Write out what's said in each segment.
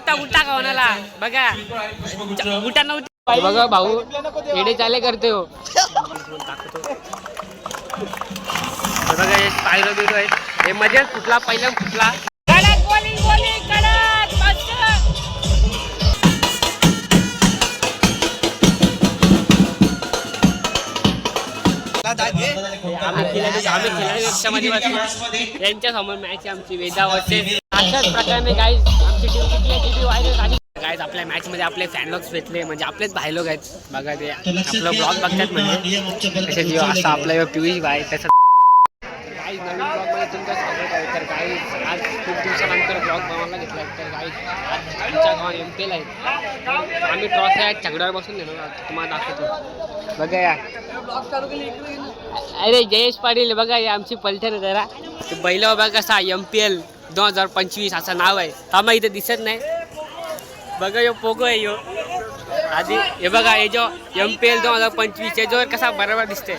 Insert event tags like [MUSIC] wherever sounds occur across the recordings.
आता उठा खावणाला बघा. उठा नव्हती बघा भाऊ एडे चाले करते हो. बघा हे आहेत हे मध्येच फुटला पहिला फुटला. आम्ही खेळाडू आम्ही खेळाडू कक्षामध्ये बसलो. यांच्या समोर मॅच आमची वेदा वर्सेस अशाच [LAUGHS] प्रकारे गाईज आमची टीम जिंकली टीव्ही व्हायरल झाली गाईज आपल्या मॅच मध्ये आपले फॅन लोक भेटले म्हणजे आपलेच भाई लोक आहेत. बघा ते आपलं ब्लॉग बघतात म्हणजे. जीव असा आपला पियुष भाई तसं काही नवीन ब्लॉगमध्ये तुमचं स्वागत आहे. तर काही आज खूप दिवसानंतर ब्लॉग बनवायला घेतला आहे तर काही आज आमच्या गावात एम पी एल आहे. आम्ही ट्रॉफी आहेत छगड्यावर बसून आहोत तुम्हाला दाखवतो. बघा या. अरे जयेश पाटील बघा हे आमची पलठण आहे जरा. ते बैल बघा कसा एम पी एल दोन हजार पंचवीस असं नाव आहे. थांबा इथे दिसत नाही. बघा यो पोगो आहे यो. आधी हे बघा हे जो एम पी एल दोन हजार पंचवीस याच्यावर कसा बरोबर दिसते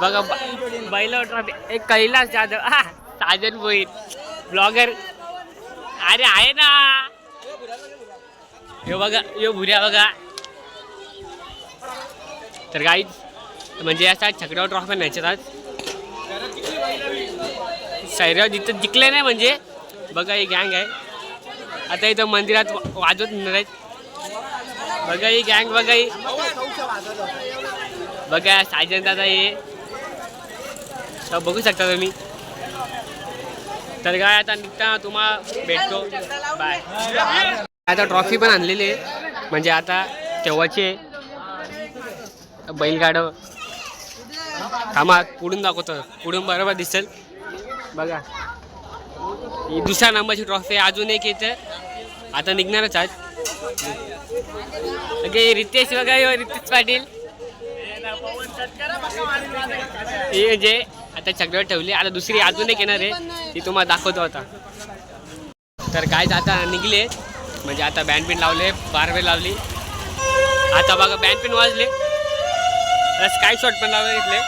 बघा ब- बैल ट्रॉफी एक कैलास जाधव. हा साजन भोईर. ब्लॉगर अरे आहे ना. यो बघा यो भुऱ्या बघा. तर काही म्हणजे असा छकडाव ट्रॉफी नाही आज. सैराव जिथं जिंकले नाही म्हणजे बघा ही गँग आहे. आता इथं मंदिरात वाजवत नाही बघा ही गँग बघा ही. बघा साजन दादा हे. बघू शकता तुम्ही. तर काय आता निघता तुम्हाला भेटतो. बाय आता ट्रॉफी पण आणलेली आहे. म्हणजे आता तेव्हाचे बैलगाडं. थांबा पुढून दाखवतो. पुढून बरोबर दिसेल. बघा. ही दुसऱ्या नंबरची ट्रॉफी अजून एक येते आता निघणारच आज. ओके रितेश बघा रितेश पाटील. हे म्हणजे आता सगळं ठेवली. आता दुसरी अजून एक येणार आहे. ती तुम्हाला दाखवतो आता. तर काय आता निघले. म्हणजे आता बँडपिन लावले. बारवे लावली. आता बघा बँडपिन वाजले. स्काय शॉट पण लावले घेतले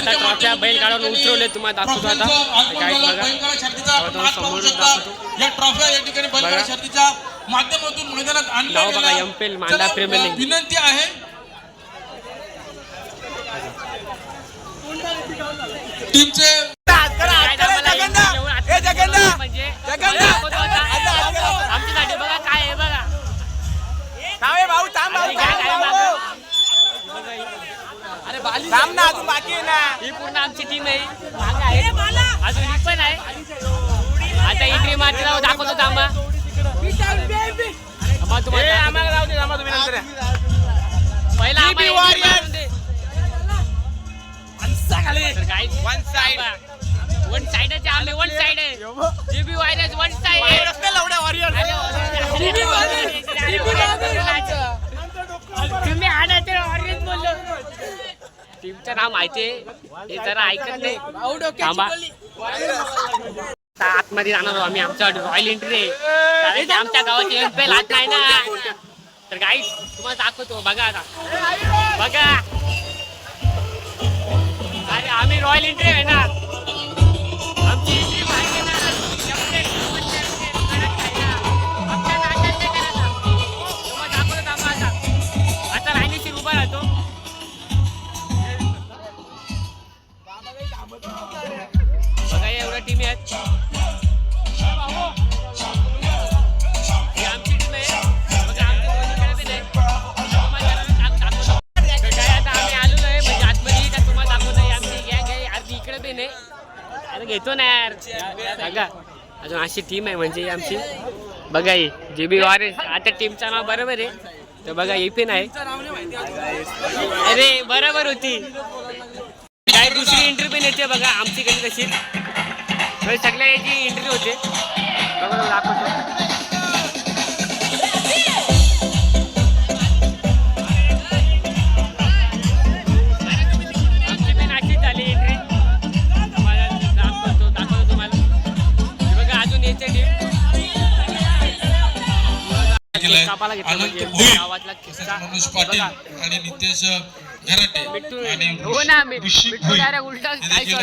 आता ट्रॉफ्या बैल काढून उतरवले तुम्हाला दाखवतो आता. काय बघा. दाखवतो. या ट्रॉफ्या या ठिकाणी बैलगाडा शर्यतीच्या माध्यमातून मैदानात आणल्या नाव बघा. MPL मांडा लीग. विनंती आहे. टीमचे आता. म्हणजे. आमच्यासाठी बघा काय आहे बघा. भाऊ थांब आणि काय काय मागं? थांब ना अजून बाकी आहे ना? ही पूर्ण आमची टीम आहे. मागं आहे अजून ही पण आहे. आता एंट्री मात्र दाखवतो थांबा. तुम्हाला. आम्हाला दे तुम्ही नंतर या. पहिला Warriors. तर One side. आम्ही आहे. तुम्ही आणा तर बोललो. टीमचं नाव माहिती हे जरा ऐकत नाही. थांबा आतमध्ये जाणार आहोत आम्ही. आमच्या रॉयल एंट्री आहे. आमच्या गावाची एम पी एल नाही ना. तर काही तुम्हाला दाखवतो. बघा आता. बघा. अरे आम्ही रॉयल एंट्री आहे ना. नाही अरे घेतो ना यार. बघा अजून अशी टीम आहे म्हणजे आमची. बघा ही जे बी ऑरेंज आता टीमचं नाव बरोबर आहे. तर बघा ही पण आहे. अरे बरोबर होती. काय दुसरी इंटरव्ह्यू पण येते बघा आमची कधी तशी म्हणजे सगळ्या याची इंटरव्ह्यू होते. बघा दाखवतो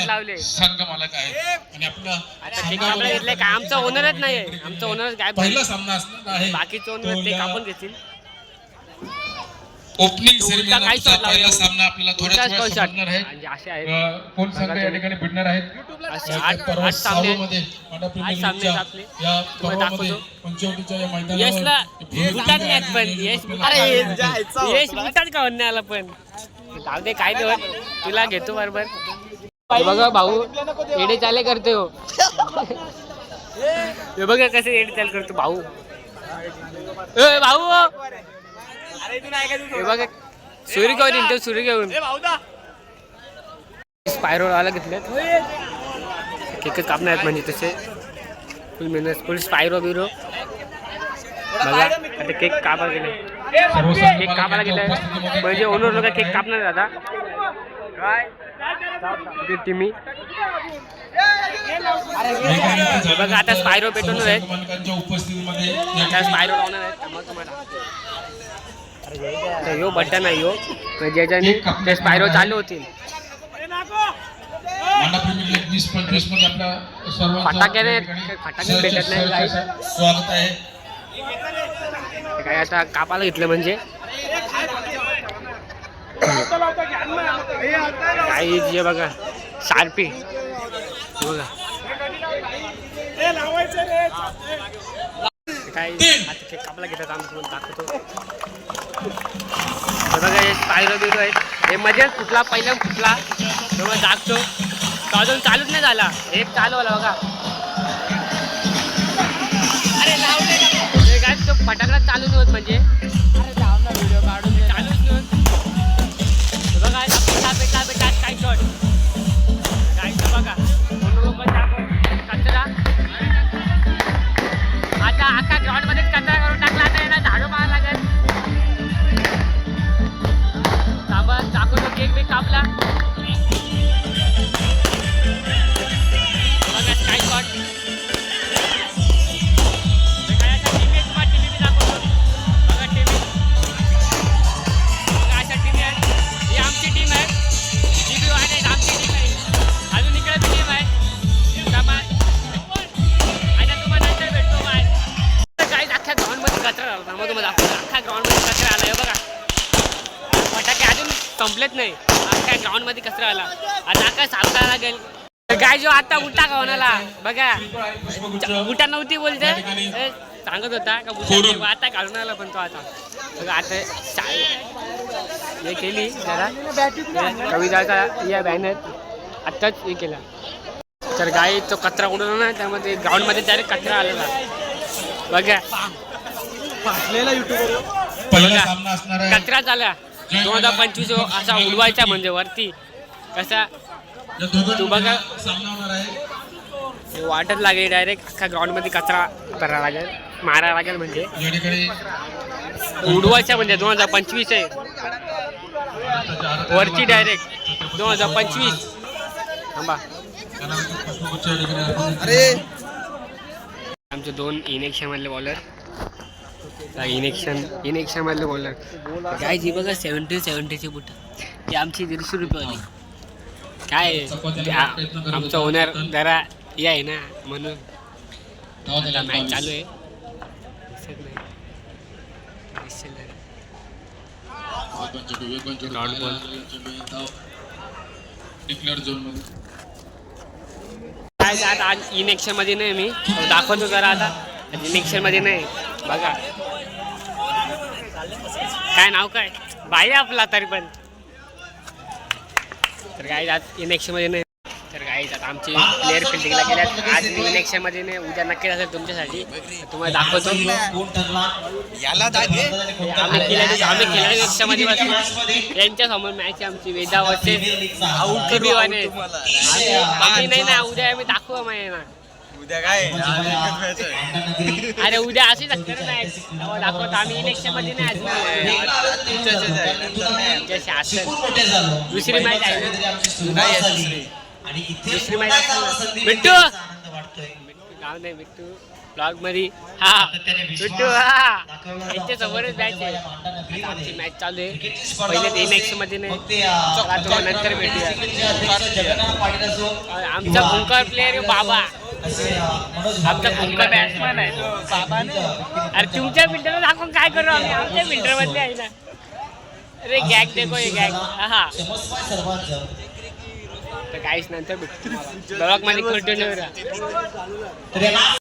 लावले? संघ मालक आहेत. आणि आपलं आता ते कापला घेतले का आमचा ओनरच नाही आहे आमचा गायब पहिला. सामना असणार आहे. बाकीचे ओनर ते कापून घेतील. ओपनिंग? पहिला सामना आपल्याला थोड्याच शॉट समजणार आहे कोण संघ या ठिकाणी भिडणार आहेत? परवा मांडा. या पर्वामध्ये. पंचवटीच्या या मैदानावर यश का आला पण? जाऊ दे काय देवत? तुला घेतो बरोबर. बघा भाऊ एडे चाले करते हो. हे बघा कसे एडे चाल करतो भाऊ. ए भाऊ! हे बघा सुरी घेऊन येतो सुरी घेऊन. स्पायरो आला घेतल्यात केकच कापणार आहेत म्हणजे तसे. फुल मेहनत फुल स्पायरो बिरो. बघा आता केक कापा गेले. केक कापायला गेलाय म्हणजे ओनर लोक केक कापणार आता काय? टिमी बघा आता स्पायरो पेटवणार आहेत. आता स्पायरो लावणार आहेत. तर यो बटन आहे यो म्हणजे ज्याच्याने ते स्पायरो चालू होतील. ठिकाणी फटाके भेटत नाही, सहर्ष स्वागत आहे. काय आता कापायला घेतलं म्हणजे? काही जे बघा शार्पी. हे बघा. काय? कापला घेतात आम्ही दाखवतो. बघा हे स्पायरो बिरो आहेत हे मध्ये फुटला पहिला फुटला तेव्हा जागतो. तो अजून चालूच नाही झाला. एक चालू आला बघा. अरे लावले काय तो फटाकडा चालू नव्हत म्हणजे. अरे लावला व्हिडिओ काढून. खावणाला बघा. बुटा नव्हती बोलते. सांगत होता का बुटा आता काढून आला पण तो आता. बघा आता हे केली जरा. कविताचा या बॅनर आत्ताच हे केला. तर गाय तो कचरा उडवला ना त्यामध्ये ग्राउंडमध्ये डायरेक्ट कचरा आलेला. बघा. पहिला बघा. सामना असणार आहे. कचरा झाला. दोन हजार पंचवीस असा उडवायचा म्हणजे वरती. कसा? तू बघा. वाटत लागेल डायरेक्ट अख्खा ग्राउंडमध्ये कचरा करायला लागेल. मारायला लागेल म्हणजे. या ठिकाणी उडवायचा म्हणजे दोन हजार पंचवीस आहे. वरती डायरेक्ट दोन हजार पंचवीस. थांबा. आमचे दोन इनेक्शन मधले बॉलर इनेक्शन इनेक्शन मधले बोलणार काय जी बघा सेवन्टी सेवन्टीची बुट ती आमची दीडशे रुपयेवाली काय? आमचं ओनर जरा आहे ना म्हणून. आता चालू आहे. दिसत नाही. दिसत नाही. Dot ball. डिक्लेअर झोनमध्ये. काय आता आज इनेक्शनमध्ये नाही मी. दाखवतो जरा आता. इनेक्शनमध्ये नाही. बघा. काय नाव काय? बाई आपला तरी पण. तर काय आज इनेक्शनमध्ये नाही. काय आता आमची प्लेअर फिल्डिंगला गेल्यात. आज इनेक्शनमध्ये नाही उद्या नक्कीच असेल तुमच्यासाठी. तुम्हाला दाखवतो. याला आम्ही केल्या आम्ही मध्ये बसलो यांच्या समोर मॅच आमची वेदा वर्सेस आउट करू आम्ही. आम्ही नाही ना उद्या आम्ही दाखवू माहिती ना उद्या काय. अरे उद्या अशी नाही दाखवतो. आम्ही इलेक्शनमध्ये नाही दुसरी मॅच आहे आहे असेल ना बिट्टू गाव नाही बिट्टू ब्लॉगमध्ये हा. बिट्टू हा. यांच्या समोरच मॅच आहे. आमची मॅच चालू आहे. पहिले ते इलेक्शनमध्ये नाही. नंतर भेटूया. आमचा भुंकर प्लेअर बाबा. आमचा भुंकर बॅट्समॅन आहे तो. बाबा अरे तुमच्या फिल्टरला दाखवून काय करू आम्ही? आमच्या फिल्टर मधले आहे ना. अरे गॅग देखो हे गॅग हा. तर काहीच नंतर भेटतो ब्लॉगमध्ये कंटिन्यू राहा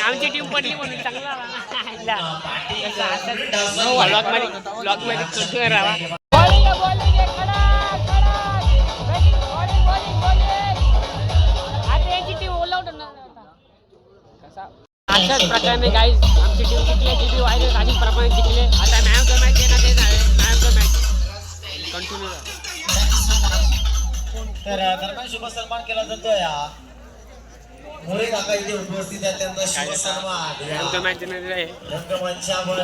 आमची टीम पडली म्हणून चांगला ब्लॉकमध्ये ब्लॉक राहा अशाच प्रकारे गाईज आमची टीम जिंकली जी बी वायरस अशाच प्रमाणे जिंकले. आता मॅम जो मॅच येणार तेच आहे मॅम जो मॅच कंटिन्यू तर दरम्यान शुभ सन्मान केला जातो या मोरे काका इथे उपस्थित आहेत. त्यांना रंगमंचावर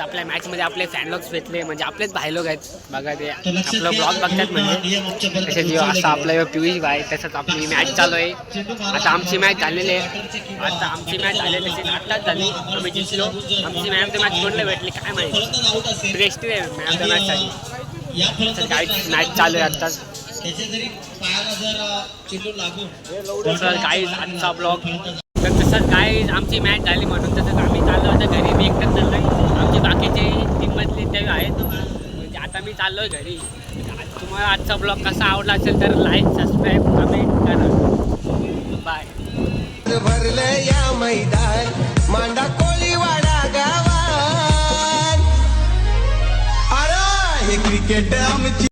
आपल्या मॅच मध्ये आपले फॅनलॉग्स भेटले. म्हणजे आपलेच भाई लोक आहेत बघा ते आपलं ब्लॉग बघतात म्हणजे. तसेच असा आपला पियुष भाई तसंच आपली मॅच चालू आहे. आता आमची मॅच झालेली आहे. आता आमची मॅच झालेली आत्ताच झाली. आम्ही जिंकलो. आमची मॅम तर मॅच कोणला भेटली? काय माहिती? प्रेस्टी आहे मॅम मॅचसाठी तर काय मॅच चालू आहे. आत्ताच. त्याच्या जरी पायाला जर चेंडू लागून तर काही आजचा ब्लॉग तर तसंच काय आमची मॅच झाली म्हणून तसंच आम्ही चाललो आता घरी. मी एकटाच चाललोय. आमचे बाकीचे टीममधले ते आहेत. म्हणजे आता मी चाललोय घरी. आज तुम्हाला आजचा ब्लॉग कसा आवडला असेल तर लाईक सबस्क्राईब कमेंट करा. बाय भरले या मैदान मांडा कोळीवाडा अरे हे क्रिकेट आमची